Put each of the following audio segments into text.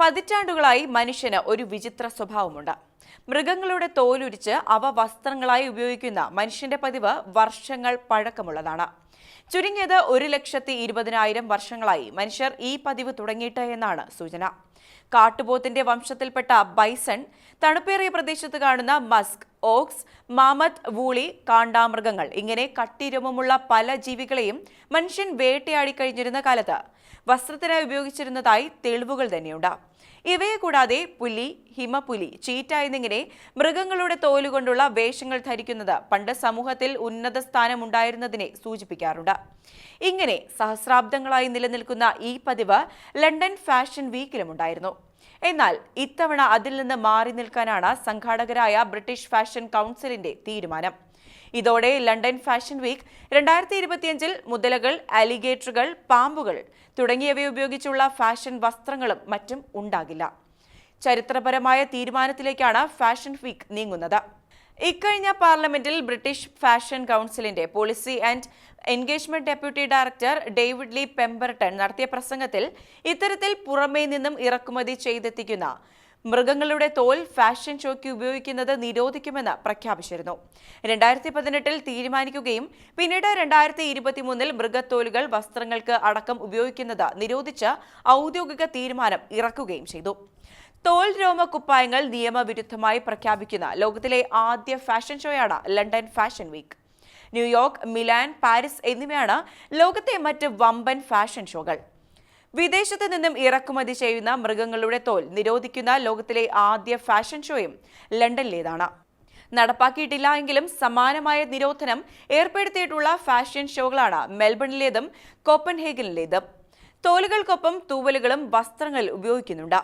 പതിറ്റാണ്ടുകളായി മനുഷ്യന് ഒരു വിചിത്ര സ്വഭാവമുണ്ട്. മൃഗങ്ങളുടെ തോലുരിച്ച് അവ വസ്ത്രങ്ങളായി ഉപയോഗിക്കുന്ന മനുഷ്യന്റെ പതിവ് വർഷങ്ങൾ പഴക്കമുള്ളതാണ്. ചുരുങ്ങിയത് ഒരു ലക്ഷത്തി ഇരുപതിനായിരം വർഷങ്ങളായി മനുഷ്യർ ഈ പതിവ് തുടങ്ങിയിട്ട് എന്നാണ് സൂചന. കാട്ടുപോത്തിന്റെ വംശത്തിൽപ്പെട്ട ബൈസൺ തണുപ്പേറിയ പ്രദേശത്ത് കാണുന്ന മസ്ക് ഓക്സ് മാമത്ത് വൂളി കാണ്ടാമൃഗങ്ങൾ ഇങ്ങനെ കട്ടിരോമമുള്ള പല ജീവികളെയും മനുഷ്യൻ വേട്ടയാടി കഴിഞ്ഞിരുന്ന കാലത്ത് വസ്ത്രത്തിനായി ഉപയോഗിച്ചിരുന്നതായി തെളിവുകൾ തന്നെയുണ്ട്. ഇവയെ കൂടാതെ പുലി ഹിമപുലി ചീറ്റ എന്നിങ്ങനെ മൃഗങ്ങളുടെ തോലുകൊണ്ടുള്ള വേഷങ്ങൾ ധരിക്കുന്നത് പണ്ട് സമൂഹത്തിൽ ഉന്നത സ്ഥാനമുണ്ടായിരുന്നതിനെ സൂചിപ്പിക്കാറുണ്ട്. ഇങ്ങനെ സഹസ്രാബ്ദങ്ങളായി നിലനിൽക്കുന്ന ഈ പതിവ് ലണ്ടൻ ഫാഷൻ വീക്കിലും വീക്കിലുമുണ്ടായിരുന്നു എന്നാൽ ഇത്തവണ അതിൽ നിന്ന് മാറി നിൽക്കാനാണ് സംഘാടകരായ ബ്രിട്ടീഷ് ഫാഷൻ കൗൺസിലിന്റെ തീരുമാനം. ഇതോടെ ലണ്ടൻ ഫാഷൻ വീക്ക് രണ്ടായിരത്തി ഇരുപത്തിയഞ്ചിൽ മുതലകൾ അലിഗേറ്ററുകൾ പാമ്പുകൾ തുടങ്ങിയവ ഉപയോഗിച്ചുള്ള ഫാഷൻ വസ്ത്രങ്ങളും മറ്റും ഉണ്ടാകില്ല. ചരിത്രപരമായ തീരുമാനത്തിലേക്കാണ് ഫാഷൻ വീക്ക് നീങ്ങുന്നത്. ഇക്കഴിഞ്ഞ പാർലമെന്റിൽ ബ്രിട്ടീഷ് ഫാഷൻ കൗൺസിലിന്റെ policy and engagement deputy director David Lee Pemberton നടത്തിയ പ്രസംഗത്തിൽ ഇത്തരത്തിൽ പുറമേ നിന്നും ഇറക്കുമതി ചെയ്തെത്തിക്കുന്ന മൃഗങ്ങളുടെ തോൽ ഫാഷൻ ഷോയ്ക്ക് ഉപയോഗിക്കുന്നത് നിരോധിക്കുമെന്ന് പ്രഖ്യാപിച്ചിരുന്നു. രണ്ടായിരത്തി പതിനെട്ടിൽ തീരുമാനിക്കുകയും പിന്നീട് രണ്ടായിരത്തി ഇരുപത്തിമൂന്നിൽ മൃഗത്തോലുകൾ വസ്ത്രങ്ങൾക്ക് അടക്കം ഉപയോഗിക്കുന്നത് നിരോധിച്ച് ഔദ്യോഗിക തീരുമാനം ഇറക്കുകയും ചെയ്തു. തോൽ രോമ കുപ്പായങ്ങൾ നിയമവിരുദ്ധമായി പ്രഖ്യാപിക്കുന്ന ലോകത്തിലെ ആദ്യ fashion ഷോയാണ് London fashion week. New York Milan Paris എന്നിവയാണ് ലോകത്തെ മറ്റ് വമ്പൻ ഫാഷൻ ഷോകൾ. വിദേശത്ത് നിന്നും ഇറക്കുമതി ചെയ്യുന്ന മൃഗങ്ങളുടെ തോൽ നിരോധിക്കുന്ന ലോകത്തിലെ ആദ്യ ഫാഷൻ ഷോയും ലണ്ടനിലേതാണ്. നടപ്പാക്കിയിട്ടില്ല എങ്കിലും സമാനമായ നിരോധനം ഏർപ്പെടുത്തിയിട്ടുള്ള ഫാഷൻ ഷോകളാണ് മെൽബണിലേതും കോപ്പൻഹേഗനിലേതും. തോലുകൾക്കൊപ്പം തൂവലുകളും വസ്ത്രങ്ങൾ ഉപയോഗിക്കുന്നുണ്ട്.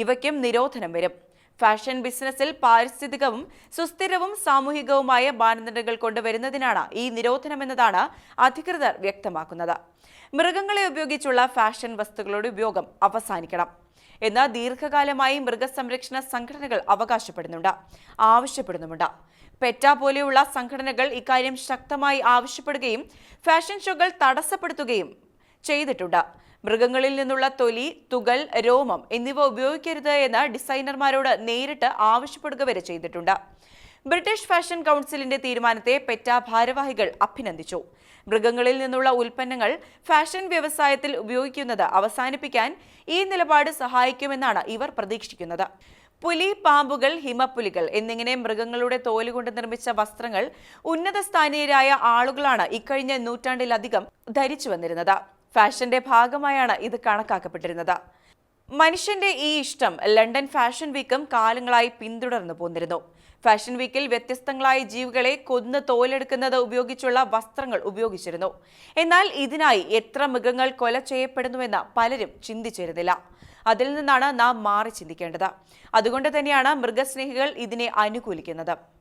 ഇവയ്ക്കും നിരോധനം വരും. ഫാഷൻ ബിസിനസ്സിൽ പാരിസ്ഥിതികവും സുസ്ഥിരവും സാമൂഹികവുമായ മാനദണ്ഡങ്ങൾ കൊണ്ടുവരുന്നതിനാണ് ഈ നിരോധനമെന്നതാണ് അധികൃതർ വ്യക്തമാക്കുന്നത്. മൃഗങ്ങളെ ഉപയോഗിച്ചുള്ള ഫാഷൻ വസ്തുക്കളുടെ ഉപയോഗം അവസാനിക്കണം. എന്ന് ദീർഘകാലമായി മൃഗസംരക്ഷണ സംഘടനകൾ അവകാശപ്പെടുന്നുണ്ട് ആവശ്യപ്പെടുന്നുമുണ്ട്. പെറ്റ പോലെയുള്ള സംഘടനകൾ ഇക്കാര്യം ശക്തമായി ആവശ്യപ്പെടുകയും ഫാഷൻ ഷോകൾ തടസ്സപ്പെടുത്തുകയും ചെയ്തിട്ടുണ്ട്. മൃഗങ്ങളിൽ നിന്നുള്ള തൊലി തുകൽ രോമം എന്നിവ ഉപയോഗിക്കരുത് എന്ന് ഡിസൈനർമാരോട് നേരിട്ട് ആവശ്യപ്പെടുക വരെ ചെയ്തിട്ടുണ്ട്. ബ്രിട്ടീഷ് ഫാഷൻ കൗൺസിലിന്റെ തീരുമാനത്തെ പെറ്റ ഭാരവാഹികൾ അഭിനന്ദിച്ചു. മൃഗങ്ങളിൽ നിന്നുള്ള ഉൽപ്പന്നങ്ങൾ ഫാഷൻ വ്യവസായത്തിൽ ഉപയോഗിക്കുന്നത് അവസാനിപ്പിക്കാൻ ഈ നിലപാട് സഹായിക്കുമെന്നാണ് ഇവർ പ്രതീക്ഷിക്കുന്നത്. പുലി പാമ്പുകൾ ഹിമപ്പുലികൾ എന്നിങ്ങനെ മൃഗങ്ങളുടെ തോലുകൊണ്ട് നിർമ്മിച്ച വസ്ത്രങ്ങൾ ഉന്നത സ്ഥാനീയരായ ആളുകളാണ് ഇക്കഴിഞ്ഞ നൂറ്റാണ്ടിലധികം ധരിച്ചു വന്നിരുന്നത്. ഫാഷന്റെ ഭാഗമായാണ് ഇത് കണക്കാക്കപ്പെട്ടിരുന്നത്. മനുഷ്യന്റെ ഈ ഇഷ്ടം ലണ്ടൻ ഫാഷൻ വീക്കും കാലങ്ങളായി പിന്തുടർന്നു പോന്നിരുന്നു. ഫാഷൻ വീക്കിൽ വ്യത്യസ്തങ്ങളായ ജീവികളെ കൊന്ന് തോലെടുക്കുന്നത് ഉപയോഗിച്ചുള്ള വസ്ത്രങ്ങൾ ഉപയോഗിച്ചിരുന്നു. എന്നാൽ ഇതിനായി എത്ര മൃഗങ്ങൾ കൊല ചെയ്യപ്പെടുന്നുവെന്ന് പലരും ചിന്തിച്ചിരുന്നില്ല. അതിൽ നിന്നാണ് നാം മാറി ചിന്തിക്കേണ്ടത്. അതുകൊണ്ട് തന്നെയാണ് മൃഗസ്നേഹികൾ ഇതിനെ അനുകൂലിക്കുന്നത്.